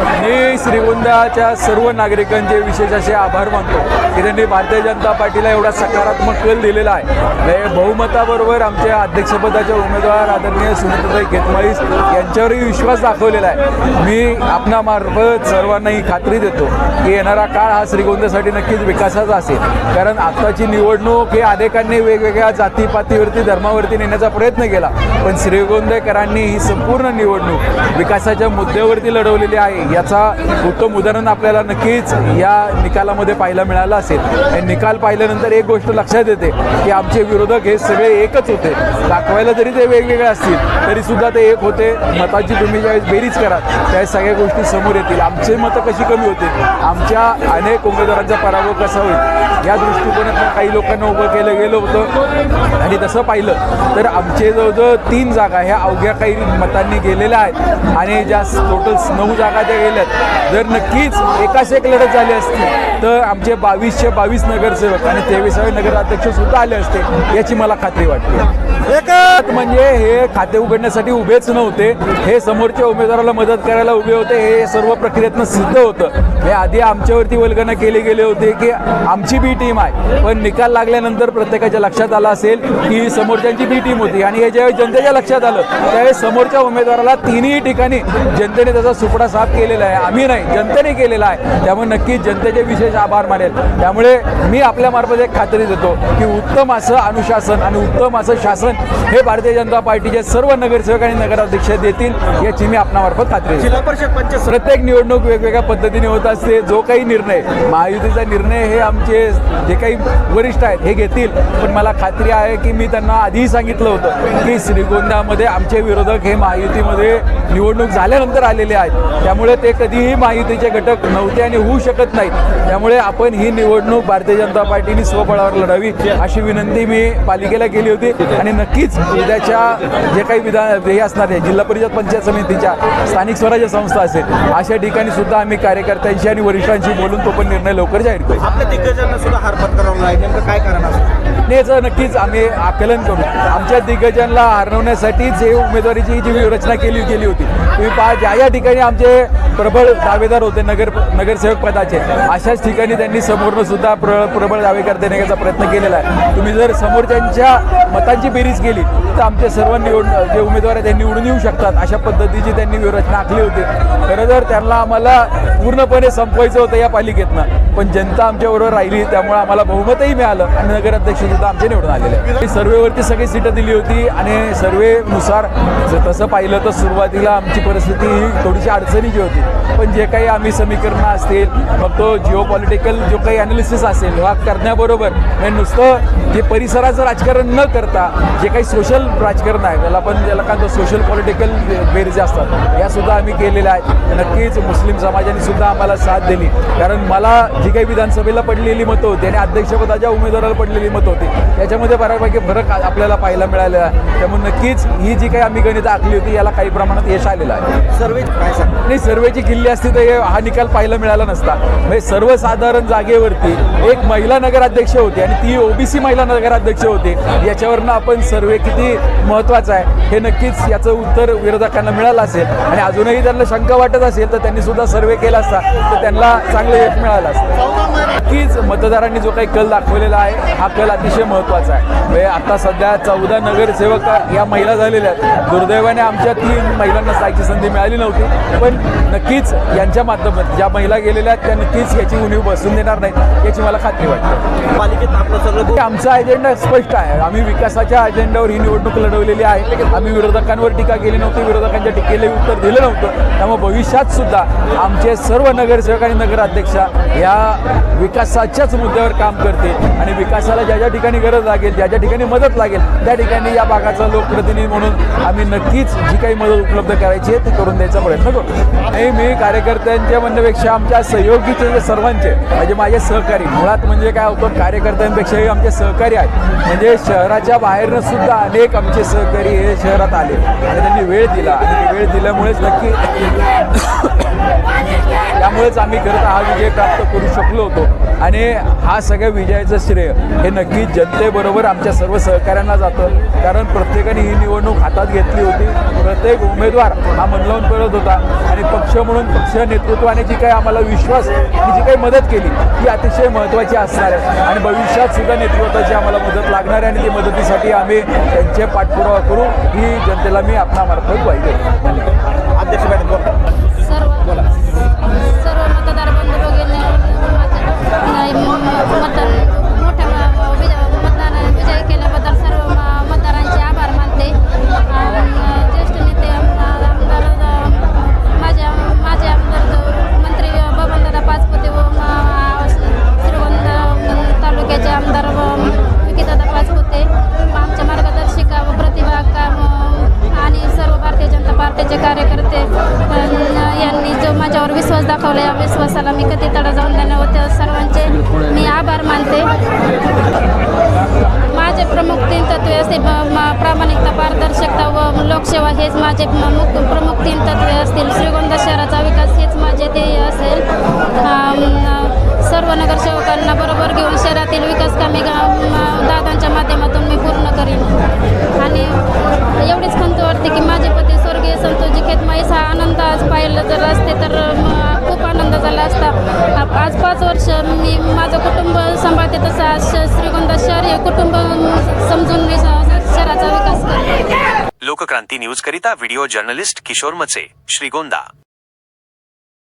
मी श्रीगोंद्याच्या सर्व नागरिकांचे विशेष असे आभार मानतो की त्यांनी भारतीय जनता पार्टीला एवढा सकारात्मक कल दिलेला आहे. हे बहुमताबरोबर आमच्या अध्यक्षपदाच्या उमेदवार आदरणीय सुनीताताई घेतमाळीस यांच्यावरही विश्वास दाखवलेला आहे. मी आपणामार्फत सर्वांना ही खात्री देतो की येणारा काळ हा श्रीगोंद्यासाठी नक्कीच विकासाचा असेल. कारण आत्ताची निवडणूक हे अनेकांनी वेगवेगळ्या जातीपातीवरती धर्मावरती नेण्याचा प्रयत्न केला. पण श्रीगोंदेकरांनी ही संपूर्ण निवडणूक विकासाच्या मुद्द्यावरती लढवलेली आहे. याचा उत्तम उदाहरण आपल्याला नक्कीच या निकालामध्ये पाहायला मिळालं असेल. आणि निकाल पाहिल्यानंतर एक गोष्ट लक्षात येते की आमचे विरोधक हे सगळे एकच होते. दाखवायला जरी ते वेगवेगळे असतील तरी सुद्धा ते एक होते. मताची तुम्ही ज्यावेळेस बेरीज करा त्यावेळेस सगळ्या गोष्टी समोर येतील. आमचे मतं कशी कमी होते आमच्या अनेक उमेदवारांचा पराभव कसा होईल? या दृष्टिकोनातून काही लोकांना उभं केलं गेलं होतं. आणि तसं पाहिलं तर आमचे जवळजवळ तीन जागा ह्या अवघ्या काही मतांनी गेलेल्या आहेत. आणि ज्या टोटल नऊ जागा त्या गेल्यात जर नक्कीच एकाच एक लढत झाली असती तर आमचे बावीसशे बावीस नगरसेवक आणि तेविसावे नगराध्यक्ष सुद्धा आले असते याची मला खात्री वाटते. एकच! म्हणजे हे खाते उघडण्यासाठी उभेच नव्हते हे समोरच्या उमेदवाराला मदत करायला उभे होते हे सर्व प्रक्रियेतनं सिद्ध होतं. हे आधी आमच्यावरती वल्गना केले गेले होते की आमची बी टीम आहे पण निकाल लागल्यानंतर प्रत्येकाच्या लक्षात आलं असेल की समोरच्यांची बी टीम होती आणि हे ज्यावेळी जनतेच्या लक्षात आलं त्यावेळेस समोरच्या उमेदवाराला तिन्ही ठिकाणी जनतेने त्याचा सुपडा साफ केलेला आहे. आम्ही नाही जनतेने केलेला आहे. त्यामुळे नक्कीच जनतेचे विशेष आभार मानेल. त्यामुळे मी आपल्या मार्फत एक खात्री देतो की उत्तम असं अनुशासन आणि उत्तम असं शासन हे भारतीय जनता पार्टीचे सर्व नगरसेवक आणि नगराध्यक्ष देतील याची मी आपणामार्फत खात्री जिल्हा परिषद पंचायत प्रत्येक निवडणूक वेगवेगळ्या पद्धतीने होत असते. जो काही निर्णय महायुतीचा निर्णय हे आमचे जे काही वरिष्ठ आहेत हे घेतील. पण मला खात्री आहे की मी त्यांना आधीही सांगितलं होतं की श्रीगोंद्यामध्ये आमचे विरोधक हे महायुतीमध्ये निवडणूक झाल्यानंतर आलेले आहेत. त्यामुळे ते कधीही महायुतीचे घटक नव्हते आणि होऊ शकत नाहीत. त्यामुळे आपण ही निवडणूक भारतीय जनता पार्टीने स्वबळावर लढावी अशी विनंती मी पालिकेला केली होती. आणि नक्कीच उद्याच्या जे काही विधान हे असणार आहे जिल्हा परिषद पंचायत समितीच्या स्थानिक स्वराज्य संस्था असेल अशा ठिकाणी सुद्धा आम्ही कार्यकर्त्यांशी आणि वरिष्ठांशी बोलून तो पण निर्णय लवकर जाहीर करू. आपल्या दिग्गजांना सुद्धा हार पत्करावला आहे नेमकं काय कारण असतं? याचं नक्कीच आम्ही आकलन करू. आमच्या दिग्गजांना हरवण्यासाठीच हे उमेदवारीची जी रचना केली गेली होती तुम्ही पहा ज्या या ठिकाणी आमचे प्रबळ दावेदार होते नगर नगरसेवक पदाचे अशाच ठिकाणी त्यांनी समोरनं सुद्धा प्र प्रबळ दावे करता येण्याचा प्रयत्न केलेला आहे. तुम्ही जर समोरच्यांच्या मतांची बेरीज केली तर आमचे सर्व निवड जे उमेदवार आहेत ते निवडून येऊ शकतात. अशा पद्धतीची त्यांनी व्यूहरचना आखली होती. खरं तर त्यांना आम्हाला पूर्णपणे संपवायचं होतं या पालिकेतनं. पण जनता आमच्याबरोबर राहिली त्यामुळे आम्हाला बहुमतही मिळालं आणि नगराध्यक्ष सुद्धा आमचे निवडून आलेले आहे सर्वेवरती सगळी सीटं दिली होती आणि सर्वेनुसार जर तसं पाहिलं तर सुरुवातीला आमची परिस्थिती ही थोडीशी अडचणीची होती. पण जे काही आम्ही समीकरणं असतील मग तो जिओ पॉलिटिकल जो काही अनालिसिस असेल हा करण्याबरोबर म्हणजे नुसतं जे परिसराचं राजकारण न करता जे काही सोशल राजकारण आहे त्याला पण ज्याला काय सोशल पॉलिटिकल बेरीज असतात या सुद्धा आम्ही केलेल्या आहेत. नक्कीच मुस्लिम समाजाने सुद्धा आम्हाला साथ दिली. कारण मला जी काही विधानसभेला पडलेली मतं होती आणि अध्यक्षपदाच्या उमेदवाराला पडलेली मतं होती त्याच्यामध्ये बऱ्यापैकी फरक आपल्याला पाहायला मिळालेला आहे. त्यामुळे नक्कीच ही जी काही आम्ही गणित आखली होती याला काही प्रमाणात यश आलेलं आहे. सर्वे काय नाही सर्वेची किल्ली असती तर हे- हा निकाल पाहायला मिळाला नसता. म्हणजे सर्वसाधारण जागेवरती एक महिला नगराध्यक्ष होती आणि ती ओबीसी महिला नगराध्यक्ष होती. याच्यावरनं आपण सर्वे किती महत्त्वाचा आहे हे नक्कीच याचं उत्तर विरोधकांना मिळालं असेल. आणि अजूनही त्यांना शंका वाटत असेल तर त्यांनी सुद्धा सर्वे केला असता तर त्यांना चांगलं यश मिळालं असतं. नक्कीच मतदारांनी जो काही कल दाखवलेला आहे हा कल अतिशय महत्त्वाचा आहे. म्हणजे आता सध्या चौदा नगरसेवक या महिला झालेल्या आहेत. दुर्दैवाने आमच्या तीन महिलांना जायची संधी मिळाली नव्हती. पण नक्कीच यांच्या माध्यमात ज्या महिला गेलेल्या आहेत त्या नक्कीच याची उणीव बसून देणार नाहीत याची मला खात्री वाटते. पालिकेत आपलं सगळं आमचा अजेंडा स्पष्ट आहे. आम्ही विकासाच्या अजेंड्यावर ही निवडणूक लढवलेली आहे. आम्ही विरोधकांवर टीका केली नव्हती विरोधकांच्या टीकेला उत्तर दिलं नव्हतं. त्यामुळे भविष्यात सुद्धा आमचे सर्व नगरसेवक आणि नगराध्यक्ष या विकासाच्याच मुद्द्यावर काम करतील आणि विकासाला ज्या ज्या ठिकाणी गरज लागेल ज्या ज्या ठिकाणी मदत लागेल त्या ठिकाणी या भागाचा लोकप्रतिनिधी म्हणून आम्ही नक्कीच जी काही मदत उपलब्ध करायची आहे ते करून द्यायचा प्रयत्न करतो. आणि मी कार्यकर्त्यांच्या म्हणण्यापेक्षा आमच्या सहयोगीचे जे सर्वांचे म्हणजे माझे सहकारी मुळात म्हणजे काय होतं कार्यकर्त्यांपेक्षाही आमचे सहकारी आहेत. म्हणजे शहराच्या बाहेरनं सुद्धा अनेक आमचे सहकारी हे शहरात आले आणि त्यांनी वेळ दिला. आणि वेळ दिल्यामुळेच नक्की त्यामुळेच आम्ही खरं तर हा विजय प्राप्त करू शकलो होतो. आणि हा सगळ्या विजयाचं श्रेय हे नक्की जनतेबरोबर आमच्या सर्व सहकाऱ्यांना जातं. कारण प्रत्येकाने ही निवडणूक हातात घेतली होती. प्रत्येक उमेदवार हा मनलावून करत होता. आणि पक्ष म्हणून पक्ष नेतृत्वाने जी काही आम्हाला विश्वास आणि जी काही मदत केली ती अतिशय महत्त्वाची असणार आहे. आणि भविष्यात सुद्धा नेतृत्वाची आम्हाला मदत लागणार आहे आणि ती मदतीसाठी आम्ही त्यांचे पाठपुरावा करू. ही जनतेला मी आपणामार्फत पाहिजे धन्यवाद. अध्यक्ष मॅडम विश्वास दाखवला या विश्वासाला. मी कधी तडा जाऊन देणार होते सर्वांचे मी आभार मानते. माझे प्रमुख तीन तत्वे असते प्रामाणिकता पारदर्शकता व लोकसेवा हेच माझे प्रमुख तीन तत्वे असतील. श्रीगोंदा शहराचा विकास हेच माझे ध्येय असेल. सर्व नगरसेवकांना बरोबर घेऊन शहरातील विकास कामे दादांच्या माध्यमातून मी पूर्ण करीन. आणि एवढीच खंत वाटते की माझे पती स्वर्गीय संतोषजी खेतमाईस हा आनंद आज पाहिलं जर असते तर झाला असता. आज पाच वर्ष मी माझं कुटुंब सांभाळते तसं आज श्रीगोंदा शहर हे कुटुंब समजून मी शहराचा विकास करते. लोकक्रांती न्यूज करिता व्हिडिओ जर्नलिस्ट किशोर मचे श्रीगोंदा.